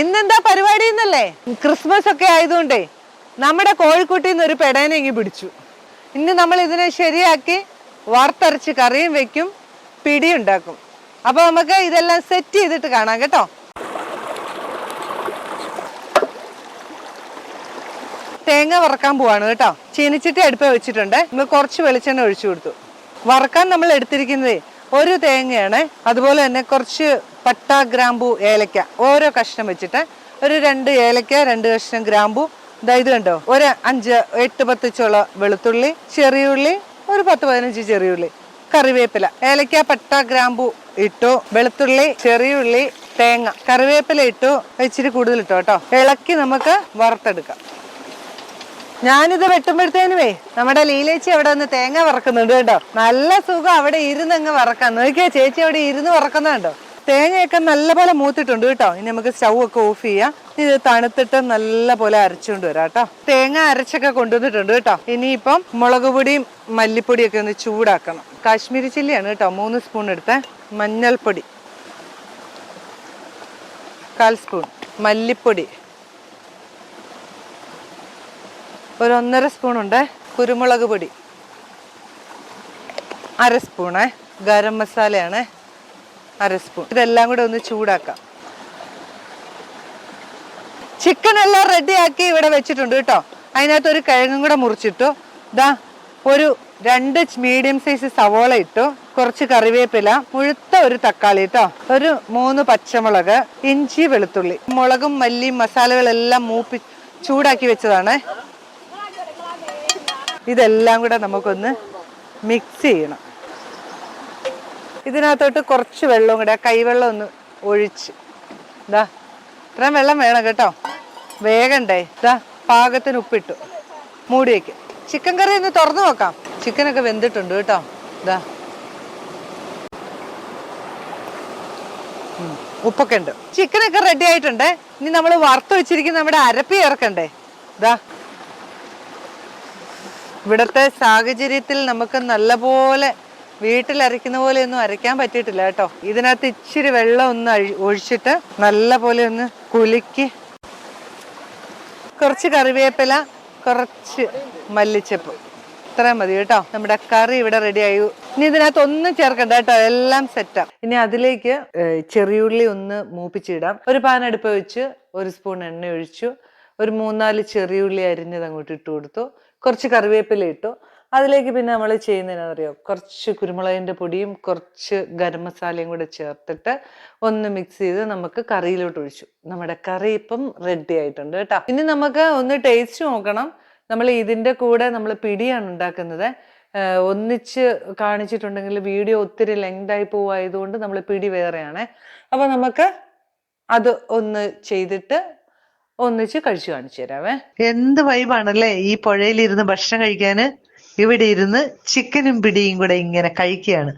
ഇന്നെന്താ പരിപാടി എന്നല്ലേ ക്രിസ്മസ് ഒക്കെ ആയതുകൊണ്ടേ നമ്മുടെ കോഴിക്കുട്ടിൽ നിന്ന് ഒരു പെടേനെ ഇങ്ങി പിടിച്ചു. ഇന്ന് നമ്മൾ ഇതിനെ ശരിയാക്കി വറുത്തരച്ച് കറിയും വെക്കും പിടി ഉണ്ടാക്കും. അപ്പൊ നമുക്ക് ഇതെല്ലാം സെറ്റ് ചെയ്തിട്ട് കാണാം കേട്ടോ. തേങ്ങ വറക്കാൻ പോവാണ് കേട്ടോ. ചീനിച്ചിട്ട് അടുപ്പ് വെച്ചിട്ടുണ്ട്. നമ്മൾ കുറച്ച് വെളിച്ചെണ്ണ ഒഴിച്ചു കൊടുത്തു. വറക്കാൻ നമ്മൾ എടുത്തിരിക്കുന്നത് ഒരു തേങ്ങയാണ്. അതുപോലെ തന്നെ കുറച്ച് പട്ട ഗ്രാമ്പു ഏലക്ക ഓരോ കഷ്ണം വെച്ചിട്ട് ഒരു രണ്ട് ഏലക്ക രണ്ട് കഷ്ണം ഗ്രാമ്പു. ഇതായത് ഇത് കണ്ടോ? ഒരു അഞ്ച് എട്ട് പത്ത് ചുള വെളുത്തുള്ളി ചെറിയുള്ളി ഒരു പത്ത് പതിനഞ്ച് ചെറിയുള്ളി കറിവേപ്പില. ഏലക്ക പട്ട ഗ്രാമ്പു ഇട്ടു. വെളുത്തുള്ളി ചെറിയുള്ളി തേങ്ങ. കറിവേപ്പില ഇട്ടു. ഇച്ചിരി കൂടുതൽ ഇട്ടു കേട്ടോ. ഇളക്കി നമുക്ക് വറുത്തെടുക്കാം. ഞാനിത് വെട്ടുമ്പോഴത്തേനുവേ നമ്മുടെ ലീലേച്ചി അവിടെ ഒന്ന് തേങ്ങ വറക്കുന്നുണ്ട് കേട്ടോ നല്ല സുഖം അവിടെ ഇരുന്ന് അങ്ങ് വറക്കാം. നോക്കിയാ ചേച്ചി അവിടെ ഇരുന്ന് വറക്കുന്നുണ്ടോ തേങ്ങയൊക്കെ നല്ലപോലെ മൂത്തിട്ടുണ്ട് കേട്ടോ. ഇനി നമുക്ക് സ്റ്റൗ ഒക്കെ ഓഫ് ചെയ്യാം. ഇത് തണുത്തിട്ട് നല്ലപോലെ അരച്ചുകൊണ്ട് വരാം കേട്ടോ. തേങ്ങ അരച്ചൊക്കെ കൊണ്ടുവന്നിട്ടുണ്ട് കേട്ടോ. ഇനിയിപ്പം മുളക് പൊടിയും മല്ലിപ്പൊടിയൊക്കെ ഒന്ന് ചൂടാക്കണം. കാശ്മീരി ചില്ലിയാണ് കേട്ടോ. മൂന്ന് സ്പൂൺ എടുത്ത. മഞ്ഞൾപ്പൊടി. കാൽ സ്പൂൺ. മല്ലിപ്പൊടി. ഒരു ഒന്നര സ്പൂൺ ഉണ്ട്. കുരുമുളക് പൊടി. അര സ്പൂണേ. ഗരം മസാലയാണ്. അര സ്പൂൺ ഇതെല്ലാം കൂടെ ഒന്ന് ചൂടാക്കാം. ചിക്കൻ എല്ലാം റെഡിയാക്കി ഇവിടെ വെച്ചിട്ടുണ്ട് കേട്ടോ. അതിനകത്ത് ഒരു കിഴങ്ങും കൂടെ മുറിച്ചിട്ടു. ഇതാ ഒരു രണ്ട് മീഡിയം സൈസ് സവോള ഇട്ടു. കുറച്ച് കറിവേപ്പില മുഴുത്ത ഒരു തക്കാളി കേട്ടോ. ഒരു മൂന്ന് പച്ചമുളക് ഇഞ്ചി വെളുത്തുള്ളി. മുളകും മല്ലിയും മസാലകളെല്ലാം മൂപ്പി ചൂടാക്കി വെച്ചതാണ്. ഇതെല്ലാം കൂടെ നമുക്കൊന്ന് മിക്സ് ചെയ്യണം. ഇതിനകത്തോട്ട് കുറച്ച് വെള്ളവും കൂടെ കൈവെള്ളം ഒന്ന് ഒഴിച്ച്. ഇതാ ഇത്രയും വെള്ളം വേണം കേട്ടോ. വേഗണ്ടേ. ഇതാ പാകത്തിന് ഉപ്പിട്ടു. മൂടി വയ്ക്കും ചിക്കൻ കറി ഒന്ന് തുറന്നു നോക്കാം. ചിക്കനൊക്കെ വെന്തിട്ടുണ്ട് കേട്ടോ. ഇതാ ഉപ്പൊക്കെ ഉണ്ട്. ചിക്കനൊക്കെ റെഡി ആയിട്ടുണ്ട്. ഇനി നമ്മൾ വറുത്ത് വെച്ചിരിക്കുന്ന നമ്മുടെ അരപ്പി ഇറക്കണ്ടേ ഇതാ ഇവിടുത്തെ സാഹചര്യത്തിൽ നമുക്ക് നല്ലപോലെ വീട്ടിൽ അരയ്ക്കുന്ന പോലെ ഒന്നും അരയ്ക്കാൻ പറ്റിയിട്ടില്ല കേട്ടോ. ഇതിനകത്ത് ഇച്ചിരി വെള്ളം ഒന്ന് ഒഴിച്ചിട്ട് നല്ല പോലെ ഒന്ന് കുലുക്കി കുറച്ച് കറിവേപ്പില കുറച്ച് മല്ലിച്ചപ്പ്. ഇത്രയും മതി കേട്ടോ. നമ്മുടെ കറി ഇവിടെ റെഡി ആയി ഇനി ഇതിനകത്ത് ഒന്നും ചേർക്കണ്ട കേട്ടോ. എല്ലാം സെറ്റാ ഇനി അതിലേക്ക് ചെറിയുള്ളി ഒന്ന് മൂപ്പിച്ചിടാം. ഒരു പാൻ അടുപ്പ് വെച്ച് ഒരു സ്പൂൺ എണ്ണ ഒഴിച്ചു. ഒരു മൂന്നാൽ ചെറിയുള്ളി അരിഞ്ഞത് അങ്ങോട്ട് ഇട്ട് കൊടുത്തു. കുറച്ച് കറിവേപ്പില ഇട്ടു. അതിലേക്ക് പിന്നെ നമ്മൾ ചെയ്യുന്നതിനറിയോ കുറച്ച് കുരുമുളകിന്റെ പൊടിയും കുറച്ച് ഗരം മസാലയും കൂടെ ചേർത്തിട്ട് ഒന്ന് മിക്സ് ചെയ്ത് നമുക്ക് കറിയിലോട്ട് ഒഴിച്ചു. നമ്മുടെ കറി ഇപ്പം റെഡി ആയിട്ടുണ്ട് കേട്ടോ. ഇനി നമുക്ക് ഒന്ന് ടേസ്റ്റ് നോക്കണം. നമ്മൾ ഇതിന്റെ കൂടെ നമ്മൾ പിടിയാണ് ഉണ്ടാക്കുന്നത്. ഒന്നിച്ച് കാണിച്ചിട്ടുണ്ടെങ്കിൽ വീഡിയോ ഒത്തിരി ലെങ്ത് ആയി പോവായതുകൊണ്ട് നമ്മൾ പിടി വേറെയാണ്. അപ്പോൾ നമുക്ക് അത് ഒന്ന് ചെയ്തിട്ട് ഒന്നിച്ച് കഴിച്ചു കാണിച്ചു തരാവേ. എന്ത് വൈബാണല്ലേ ഈ പുഴയിൽ ഇരുന്ന് ഭക്ഷണം കഴിക്കാന്? ഇവിടെ ഇരുന്ന് ചിക്കനും പിടിയും കൂടെ ഇങ്ങനെ കഴിക്കുകയാണ്